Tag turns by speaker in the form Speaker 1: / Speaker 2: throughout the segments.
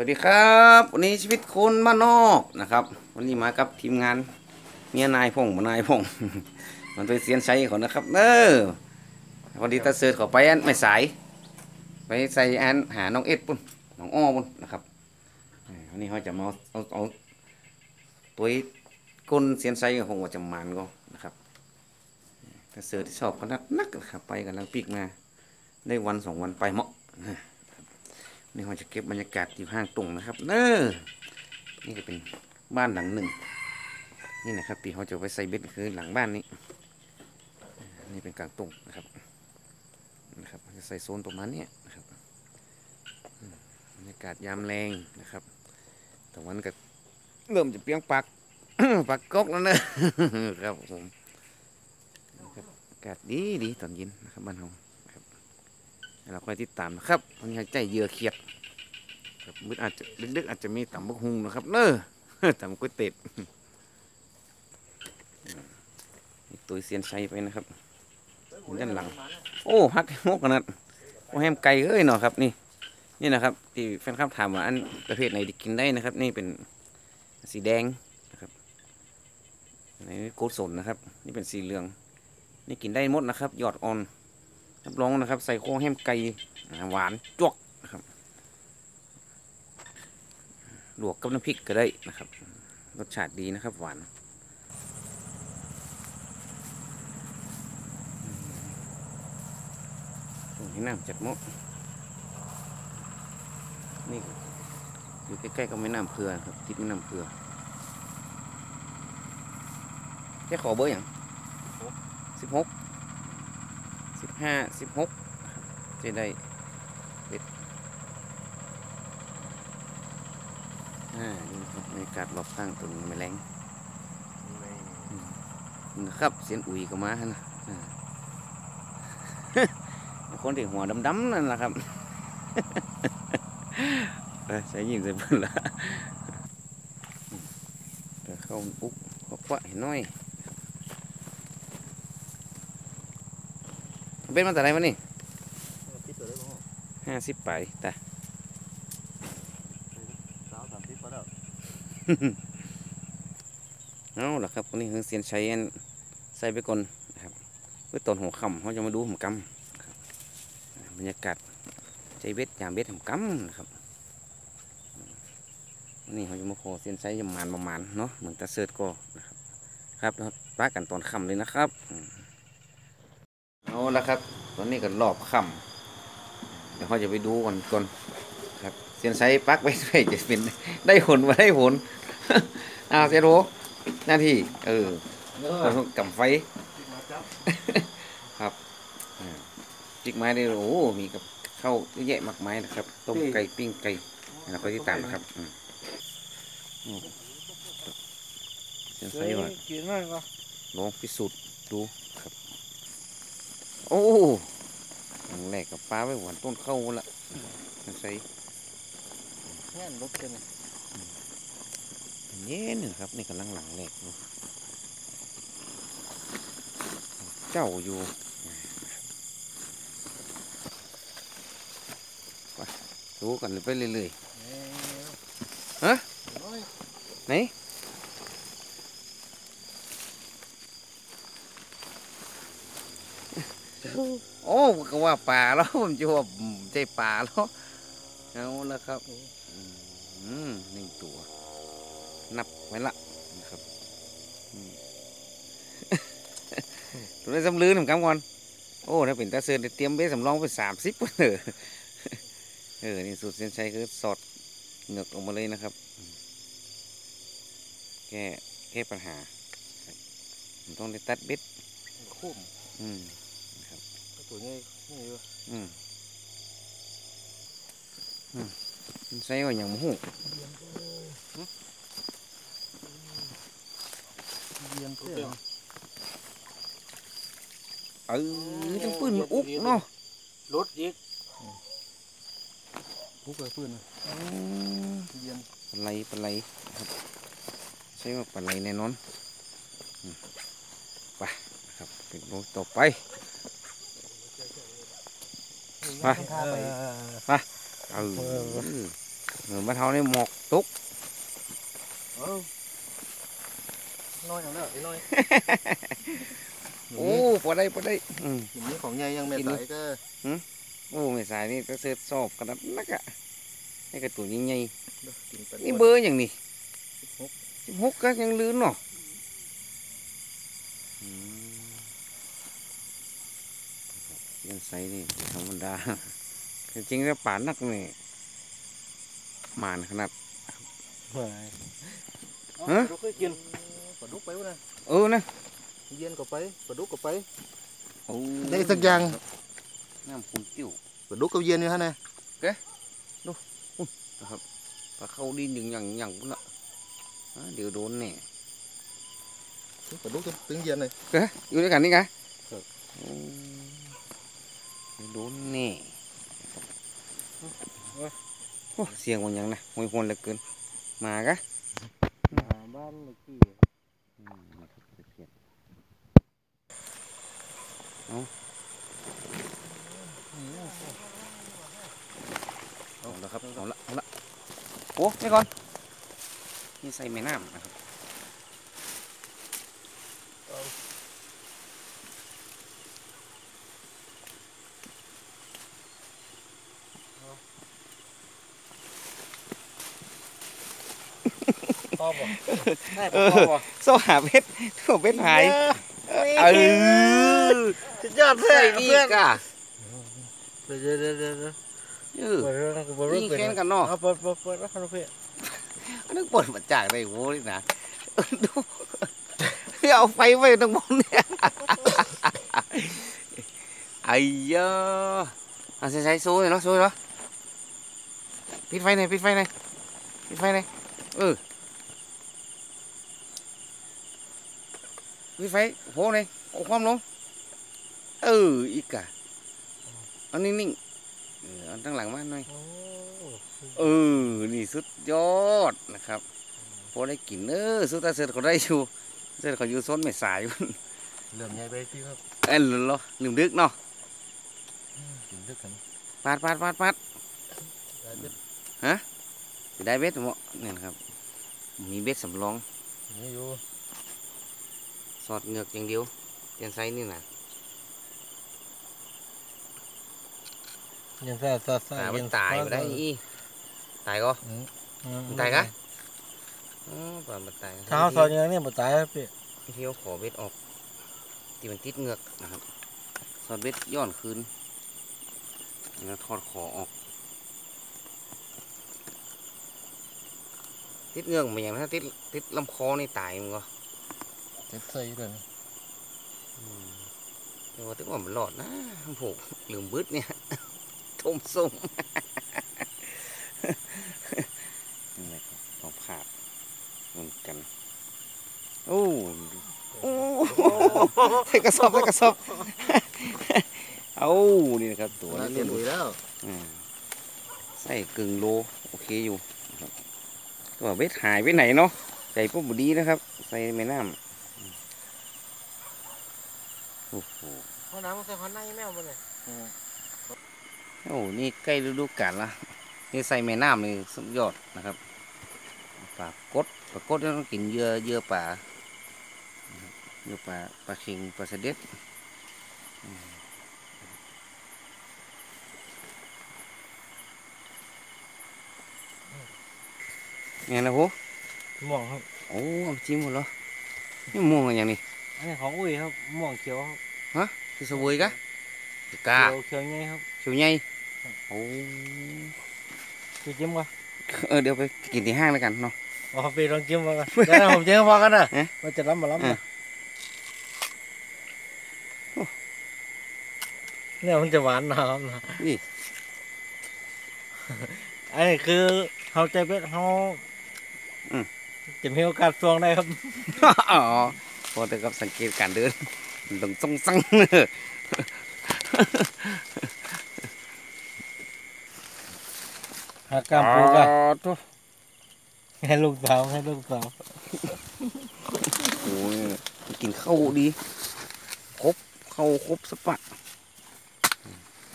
Speaker 1: วัสดีครับ วันนี้ชีวิตคนบ้านอกนะครับ วันนี้มากับทีมงานเมียนายพงมานายพงมันตัวเสียนใช้เขานะครับเออวันนี้ตาเสิร์ชขาไปอันไม่สายไปใส่อันหาน้องเอ็ดปุ่นน้องอ้อปุ่นนะครับออวันนี้เขาจะมาเอาเอาเอาตัวก้นเสียนใช้ของว่าจะมานก็นะครับตาเสิร์ชที่ชอบขนาดนักนะครับไปกันลังปีกมา ได้วันสองวันไปเหมาะ นี่เราจะเก็บบรรยากาศอยู่ห้างตรงนะครับ เนอนี่ก็เป็นบ้านหลังหนึ่ง นี่นะครับที่เขาจะไปใส่เบ็ดคือหลังบ้านนี้ นี่เป็นกลางตรงนะครับ นะครับจะใส่โซนประมาณนี้นะครับบรรยากาศยามแรงนะครับแต่วันก็เริ่มจะเปียงปักปักก๊กแล้วเนอะครับผมนะครับอากาศดีดีตอนเย็นนะครับบ้านเรา เราคอยติดตามนะครับวันนี้ใจเยือเขียดครับมืดอาจจะดึกๆอาจจะมีต่ำบักฮุงนะครับ เนอะต่ำก๋วยเตี๋ยวตัวเซียนชัยไปนะครับด้านหลัง โอ้ฮักงกนาดโอ้แฮมไก่เอ้ยเนาะครับนี่ นี่นะครับ ที่แฟนคลับถามว่าอันประเภทไหนกินได้นะครับ นี่เป็นสีแดงนะครับอันนี้โกดสนนะครับ นี่เป็นสีเหลือง นี่กินได้หมดนะครับ ยอดอ่อน รับรองนะครับ ใส่โค้งแฮมไก่อ่าหวานจวกนะครับลวกกับน้ำพริกก็ได้นะครับรสชาติดีนะครับ หวานอืมให้น้ำจัดมกนี่อยู่ใกล้ๆกับแม่น้ำเพือครับติดแม่น้ำเพือจะขอเบอร์อย่างสิบหกสิบ ห้าสิบหกจะได้เบ็ดอ่านี่นะครับบรรยากาศรอบข้างตรงแมลงนะครับเสียนอุ๋ยก็มาฮะนะคนที่หัวดำๆนั่นแหละครับใช้ยิงใส่เพื่อนละเข้าปุ๊บขอควะเห็นน้อย เป็นมาแต่ไหนวะนี่
Speaker 2: ติดตัวได้บ่
Speaker 1: ห้าสิบไปแต่
Speaker 2: สาวสามสิบพอแล้ว
Speaker 1: เอาล่ะครับวันนี้คือเซียนใช้อันใส่ไปก่อนนะครับเพื่อตอนหัวค่ำเขาจะมาดูผมกำนะครับอ่าบรรยากาศใจเบ็ดยามเบ็ดผมกำนะครับวันนี้เขาจะมาขอเซียนใช้ยำมานประมาณเนาะเหมือนตาเสิร์ตก็นะครับครับแล้วปากันตอนค่ำเลยนะครับอืมเอา ละครับ ตอนนี้ก็รอบค่ำเดี๋ยวเขาจะไปดูก่อนก่อนครับเซียนใช้ปักไว้ด้วยจะเป็นได้ผลว่าได้ผลอ้าวเซียนโรหน้าที่ เออ
Speaker 2: เอ
Speaker 1: คนกำไฟ
Speaker 2: มาจับ
Speaker 1: ครับอ่าจิกไม้ได้โอ้โหมีกับข้าวเยอะแยะมากมายนะครับ ต้มไก่ปิ้งไก่เราก็ติดตามนะครับอืมโอ้เซียนใช้ว่า
Speaker 2: กินมากก็
Speaker 1: ลองพิสูจน์ดูครับ โอ้ครั้งแรกกับปลาไว้หวานต้นเข้าละใส่
Speaker 2: งานลบกัน
Speaker 1: เย็นนะครับนี่กำลังหลังแรกอยู่เจ้าอยู่ไปดูกันไปเรื่อยๆไหน โอ้ก็ว่าป่าแล้วผมจะว่าใจป่าแล้วเอาละครับอืมหนึ่งตัว นับไว้ละนะครับอืมตัวนี้สำลือหนึ่งคำก่อนโอ้ถ้าเป็นตาเสือเตรียมเบสสำรองไปสามสิบเออเออนี่สูตรเส้นชัยคือสอดเหงือกออกมาเลยนะครับอืมแก้แก้ปัญหาครับผมต้องได้ตัดเบ็ด
Speaker 2: คุ้ม
Speaker 1: อืม
Speaker 2: ตัวนี้นี่อยู่
Speaker 1: อืมอืมใส่ว่าอย่างมหู
Speaker 2: เยียนเพื่อน
Speaker 1: เออจังปืนมันอุกเนาะ
Speaker 2: รถอีกพุกไปพื้น
Speaker 1: อืม
Speaker 2: เยียน
Speaker 1: ปลาไหลปลาไหลนะครับใช่ว่าปลาไหลแน่นอนอืมไปนะครับเป็นโลต่อไป ไป
Speaker 2: ท่าไป
Speaker 1: เออเหมือนบ้านเฮานี่หมอกตุก
Speaker 2: เออน้อยเอาแล้วไอ้น้อย
Speaker 1: โอ้พอได้พอได้อืม
Speaker 2: อย่างนี้ของใหญ่ยังแม่
Speaker 1: กินดู
Speaker 2: สายก็
Speaker 1: โอ้ไม่สายนี่ตะเสือสอบกระดับนักอะนี่กระตัวใหญ่
Speaker 2: กินไป
Speaker 1: ๆนี่เบอร์อย่างนี้สิบหกก็ยังลืนเนาะอืม ยังใส่นี่ธรรมดาจริงๆแล้วป่านักนี่มานขนาดฮะ
Speaker 2: ปลาดุกเคยกินปลาดุกไปวะนะ
Speaker 1: เออนะ
Speaker 2: เย็นก็ไปปลาดุกก็ไป
Speaker 1: โอ้
Speaker 2: ได้สักอย่าง
Speaker 1: น้ำคุณติ้ว
Speaker 2: ปลาดุกกับเย็นอยู่ฮะนะ
Speaker 1: ปลาเข้าดินอย่างอย่างอย่างพุ่นละอ่าเดี๋ยวโดนแน่
Speaker 2: ปลาดุกถึงเย็นเลย
Speaker 1: เอ้ยอยู่ด้วยกันนี่ไง
Speaker 2: ครับ
Speaker 1: โอ้เดี๋ยวโดนแน่โอ้เสียงมันยังนะหวยหวนเหลือเกิน มากะ
Speaker 2: บ้านเมื่อกี้
Speaker 1: อืมนะครับเสียงเอาเอาละครับ เอาละ เอาละ โอ้นี่ก่อน นี่ใส่แม่น้ำนะครับ
Speaker 2: อบอกได้
Speaker 1: เอ
Speaker 2: พ่อ
Speaker 1: อ
Speaker 2: บอก
Speaker 1: โซ่หาเพชรโซ่เพชรหายเออ
Speaker 2: สุดยอดเพื่อ
Speaker 1: ใส่
Speaker 2: น
Speaker 1: นี่
Speaker 2: เพื่อน
Speaker 1: กะ
Speaker 2: เดี๋ยวเดี๋ยวเดี๋ยวเดี๋ยว
Speaker 1: เออ
Speaker 2: เปิดเรื่องเปิดเรื่อง
Speaker 1: นี่
Speaker 2: เปิด
Speaker 1: แค่นกันเนาะ
Speaker 2: เอาเปิดเปิดเปิดแล้วครับเพื่อน
Speaker 1: อันนึกปวดมาจากได้โว้ยนะเออดูเอาไฟไว้ตรงบนเนี่ยไอ้ยาเอาใช้ใช้ซูเลยเนาะซูเลยเนาะปิดไฟหน่อยปิดไฟหน่อยปิดไฟหน่อยเออ ปิดไฟโหหน่อยเอาความลง เอออีกอะเอานิ่งๆเออเอาตั้งหลังมาหน่อย
Speaker 2: โอ้
Speaker 1: เออนี่สุดยอดนะครับพอได้กินเออสุดตาเสร็จเขาได้อยู่เสร็จเขาอยู่โซนไม่สาย
Speaker 2: เหลื่อมใหญ่ไปพี่ครับ
Speaker 1: เอ้ยลืมเหรอลืมดึกเนาะ
Speaker 2: กินด้วยกัน
Speaker 1: ปาดปาดปาดปาด
Speaker 2: ได้เบ็ด
Speaker 1: จะได้เบ็ดเหมาะเนี่ยนะครับ มีเบ็ดสำรอง
Speaker 2: นี่อยู่
Speaker 1: สอดเหงือกอย่างเดียวเตียนไซนี่นะ
Speaker 2: ยังซ่าซ่าซ่า
Speaker 1: ตายมันตายไปได้อีตายก็
Speaker 2: อืม
Speaker 1: ตายกะอ๋อปลามันตาย
Speaker 2: เท้าซอยยังไงเนี่ยบ่ตายครับพี่
Speaker 1: เที่ยวขอเบ็ดออกที่มันติดเหงือกนะครับสอดเบ็ดย้อนคืนแล้วถอดขอออกติดเหงือกมันอย่างถ้าติดติดลำคอนี่ตายมันก็
Speaker 2: เจ็บใส่ด้วยนะ
Speaker 1: แต่ว่าถึงว่ามันหลอดนะผมลืมบึดเนี่ยทมส้มนี่แหละครับต้องผาดเหมือนกัน โอ้โอ้ใส่กระสอบใส่กระสอบเอานี่นะครับตัว
Speaker 2: น่า
Speaker 1: นี้
Speaker 2: เต็มหุยแล้ว
Speaker 1: อืมใส่กึ่งโลโอเคอยู่นะครับตัวเบ็ดหายไปไหนเนาะใจพวกบดีนะครับ ใส่แม่น้ำ โอ้โห
Speaker 2: ห้องน้ำมันใส่ห้องในแมวมันเลย
Speaker 1: โอ้นี่ใกล้ฤดูกาลละนี่ใส่แม่น้ำนี่สุดยอดนะครับปลากดปลากดนี่ต้องกินเยื่อเยื่อป่าเยื่อป่าปลาเค็งปลาเสด็จไงนะโห
Speaker 2: ม่วงครับ
Speaker 1: โอ้จิ้มหมดเหรอนี่ม่วงอะไรอย่างนี้
Speaker 2: อันนี้ของอุ้ยครับม่วงเขียวครับ
Speaker 1: คือสวยกะกา
Speaker 2: เขียวเขียวไงครับ
Speaker 1: เขียวใหญ่โอ้
Speaker 2: พี่จิ้มก่อน
Speaker 1: เออเดี๋ยวไปกินที่ห้างแล้วกันเนาะ
Speaker 2: อ๋อพี่ลองจิ้มก่อนเดี๋ยวผมจิ้มพอกันนะ
Speaker 1: เอ๊ะ
Speaker 2: มันจะล้ำมาล้ำ
Speaker 1: เอ๊ะ
Speaker 2: นะเนี่ยมันจะหวานนะครับนะ
Speaker 1: นี่
Speaker 2: อันนี้คือเขาใจเป็ดเขาจะมีโอกาสสวงได้ครับ
Speaker 1: อ๋อ พอแต่กับสังเกตการเดินมันต้องซ่งซัง
Speaker 2: หากามปูกัน
Speaker 1: ตัว
Speaker 2: ให้ลูกสาวให้ลูกสาว
Speaker 1: โอ้ยกินข้าวดีครบข้าวครบสปัด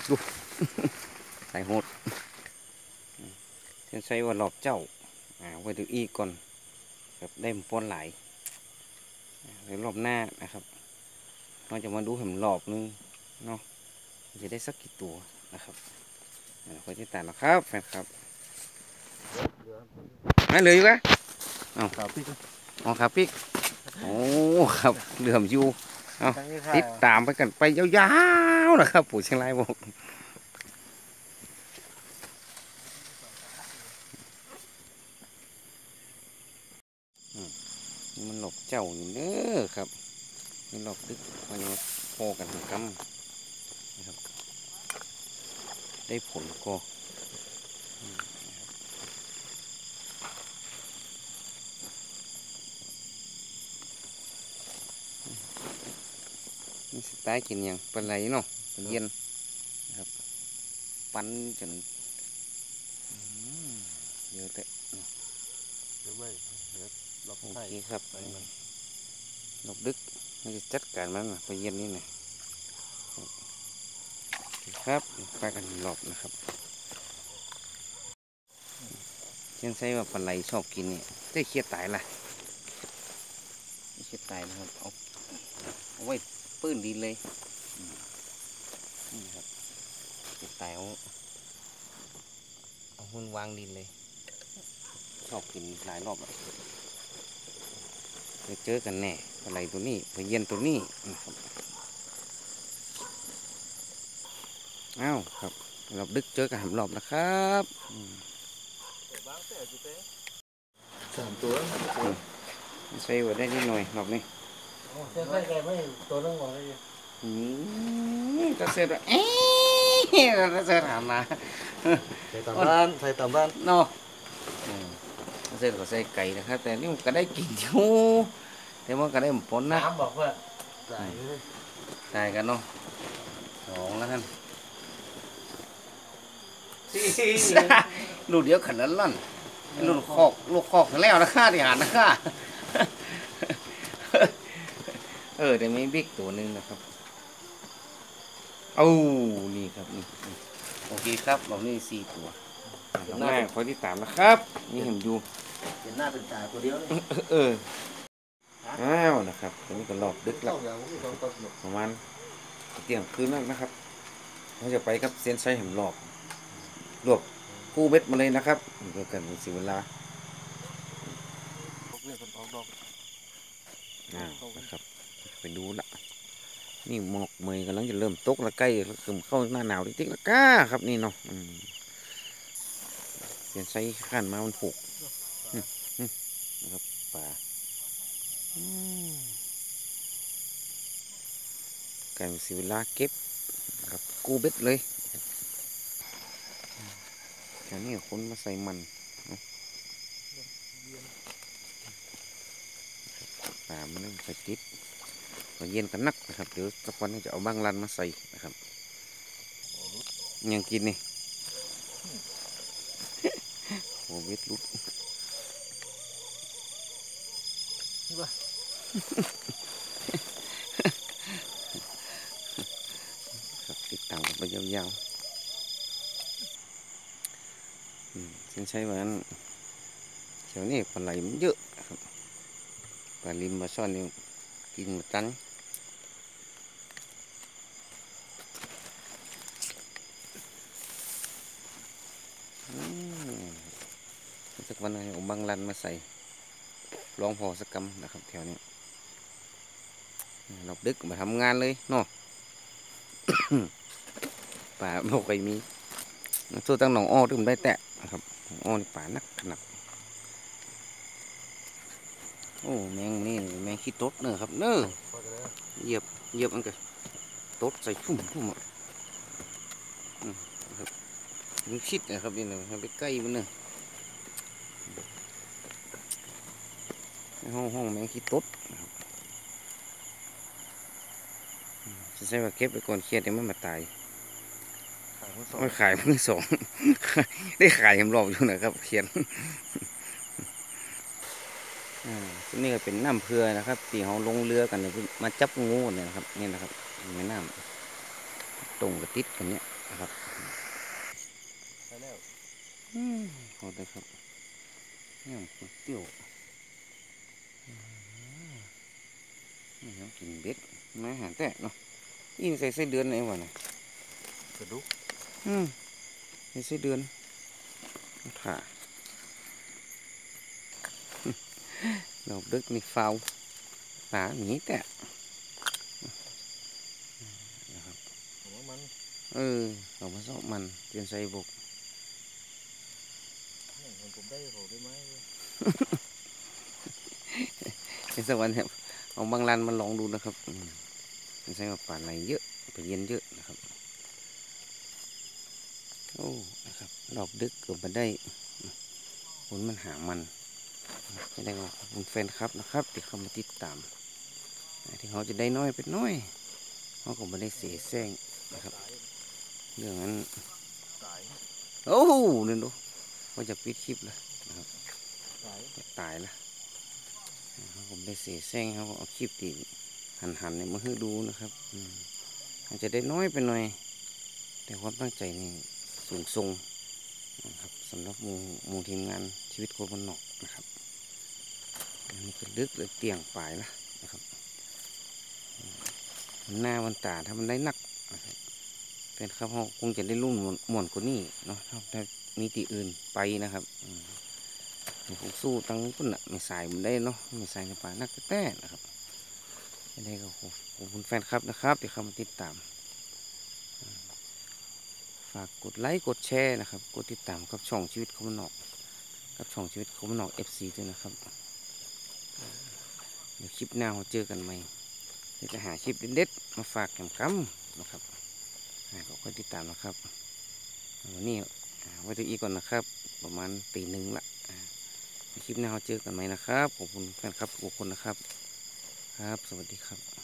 Speaker 1: ดูใส่โหดฉันใช้ว่ารอบเจ้าอ่าไว้ดูอีกก่อนครับได้มป้อนหลายอ่าเดี๋ยวรอบหน้านะครับเราจะมาดูเห็มรอบนึงเนาะจะได้สักกี่ตัวนะครับอ่าคอยติดตามนะครับแฟนครับไม่เหลยอยู่กะ
Speaker 2: ครับพี่
Speaker 1: อ๋อครับพี่โอ้ครับเหลื่อมอยู่เอ้าติดตามไปกันไปยาวๆนะครับปู่เชียงรายบอกอืมนี่มันหลบเจ้าอยู่เด้อครับนี่หลบดึกมันยังพอกันกำนะครับ ได้ผลก็อืมนะครับนี่สไตล์กินหยังปลาไหลเนาะปลาเย็นนะครับ ปั้นจนอืมเยอะแต่
Speaker 2: เดี๋ยวไม่เดี๋ยวเรา
Speaker 1: โอ
Speaker 2: ใส่
Speaker 1: เคครับ
Speaker 2: ไปมัน
Speaker 1: นกดึกมันจะจัดการมันนะไปเย็นนี่นะ ครับไปกันหลอบนะครับเช่นใช้ว่าปลาไหลชอบกินเนี่ยได้เครียดตายละไม่เครียดตายนะครับเอาเอาไว้ปื้นดินเลยอืมนี่ครับเครียดตายเอาเอาหุ่นวางดินเลย ชอบกินหลายรอบแล้วจะเจอกันแน่อะไรตัวนี้ไปเย็นตัวนี้นะครับ อ้าวครับรอบดึกเจอกันหำรอบนะครับอืม
Speaker 2: สามตัว
Speaker 1: ใส่ไว้ได้นิดหน่อยรอบนี้
Speaker 2: เส้นไม่แกไม่ตัวนึงบอกเลย
Speaker 1: อืมก็เสร็จแล้วเอ๊ะก็เสร็จถามมา
Speaker 2: ใส่ตามบ้านใส่ตามบ้าน
Speaker 1: เนาะอืมก็เสร็จก็ใส่ไก่นะครับ แต่นี่มันก็ได้กินอยู่แต่มันก็ได้หมผลนะ
Speaker 2: น้ำบอกว่าใส่
Speaker 1: ตายกันเนาะสองแล้วท่าน ลูกเดียวขันนั้นลั่นลูกคอกลูกคอกแล้วนะข้าที่หารนะข้าเออเดี๋ยวมีบิ๊กตัวหนึ่งนะครับเอานี่ครับนี่นี่โอเคครับเรานี่สี่ตัวน้องแม่คอยที่ตามนะครับ นี่เห็นอยู่
Speaker 2: เป็นหน้าเป็นตาตัวเดียวนี่
Speaker 1: เอออ้าวนะครับตอนนี้ก็รอบดึกแล้ว
Speaker 2: ต้องอย่างนี้ต้องต้องหนุก
Speaker 1: ประมาณเที่ยงคืนแล้วนะครับเราจะไปครับเซียนไซแห่มรอบ รวบกู้เบ็ดมาเลยนะครับเพื่อกันสิเวลา
Speaker 2: เรื่องคนออกดอก
Speaker 1: อ้าวนะครับไปดูละนี่หมอกเมยกำลังจะเริ่มตกแล้วใกล้คือเข้าหน้าหนาวติ๊กๆแล้วก้าครับนี่เนาะอืมเซียนไซขันมามันผูกอืมอืมนะครับป่าอืมกันสิเวลาเก็บนะครับกู้เบ็ดเลย แถวนี้คนมาใส่มันเนาะปลามันต้องใส่ติดพอเย็นกันนักนะครับ เดี๋ยวสักวันจะเอาบางรันมาใส่นะครับ ยังกินนี่โอ้เวทลุดครับติดตามกันไปยาวๆ ฉันใช้ว่านั้นแถวนี้ปลาไหลมันเยอะครับปลาลิมปลาช่อนนี่กินมดกันอืมสักวันหนึงเอาบางรันมาใส่ลองพอสักกำนะครับแถวนี้เราดึกมาทำงานเลยเนาะป่าบอกไปมีสู้ตั้งหนองอ้อที่ผมได้แตะ องอ้อนี่ป่านักขนาดโอ้แมงนี่แมงขี้ตดเนอะครับเนอะ
Speaker 2: พอจะได้
Speaker 1: เหยียบเหยียบมันก็ตดใส่พุ่มพุ่มอะอืมนะครับมันคิดนะครับนี่นะมันไปใกล้มันเนอะในห้องห้องแมงขี้ตดนะครับอืมจะใช้ว่าเก็บไปก่อนเครียดเดี๋ยวมันมาตาย
Speaker 2: ขายคนสอง
Speaker 1: ไม่ขายเพิ่งสอง ได้ขายยำรอบอยู่นะครับเขียนอ่าที่นี่ก็เป็นน้ำเพื่อนะครับที่เขาลงเรือกันเนี่ยมาจับงูเนี่ยนะครับนี่นะครับแม่น้ำตรงกับติดกันเนี่ยนะครับ
Speaker 2: ใช่แล้ว
Speaker 1: อืมพอได้ครับนี่มันก๋วยเตี๋ยวอืมนี่ครับกินเบ็ดมาหาแต่เนาะอินใส่ไส้เดือนไหนวะน่ะ
Speaker 2: กระดูก
Speaker 1: อืม ใส่ไส้เดือนค่ะดอกดึกนี่ฟาวปลาหนีแต่
Speaker 2: ผมว่ามัน
Speaker 1: เออดอกมะสอกมันเตียนใส่บก
Speaker 2: เนี่ยเห็นผมได้ผมได้ไหม
Speaker 1: เป็นสักวันครับเอาบางรันมาลองดูนะครับอืมมันใช้กับป่าไหลเยอะไปเย็นเยอะนะครับ โอ้นะครับ ดอกดึกเกือบมาได้ผลมันหางมันจะได้ขอบคุณแฟนครับนะครับที่เข้ามาติดตามที่เขาจะได้น้อยเป็นน้อยเขาก็ไม่ได้เสียแซงนะครับเรื่องนั้นโอ้โหนี่ดูว่าจะปิดคลิปแล้ว
Speaker 2: สาย
Speaker 1: จะตายละเขาผมได้เสียแซงเขาเอาคลิปตีหันหันๆเนี่ยมาให้ดูนะครับอาจจะได้น้อยไปหน่อย แต่ความตั้งใจนี่สูงทรง นะครับสำหรับหมูหมูทีมงานชีวิตโคบนนอกนะครับอันนี้ก็ลึกเลยเตียงปลายละนะครับหน้าวันตาถ้ามันได้นักเป็นครับเขาคงจะได้รุ่นมวนกว่านี้เนาะถ้ามีตีอื่นไปนะครับผมสู้ตั้งพุ่นอะไม่ใส่มันได้เนาะไม่ใส่ในป่านักแต่นะครับได้ก็ขอบคุณแฟนครับนะครับที่เข้ามาติดตาม ฝากกดไลค์กดแชร์นะครับ กดติดตามกับช่องชีวิตคมนอกกับช่องชีวิตคมนอก FC ด้วยนะครับเดี๋ยวคลิปหน้าเราเจอกันใหม่เดี๋ยวจะหาคลิปเด็ดๆมาฝากแกมกำนะครับอ่าก็คอยติดตามนะครับวันนี้ไว้ดูอีก่อนนะครับ ประมาณตีหนึ่งละคลิปหน้าเราเจอกันไหมนะครับขอบคุณแฟนครับทุกคนนะครับ ครับ สวัสดีครับ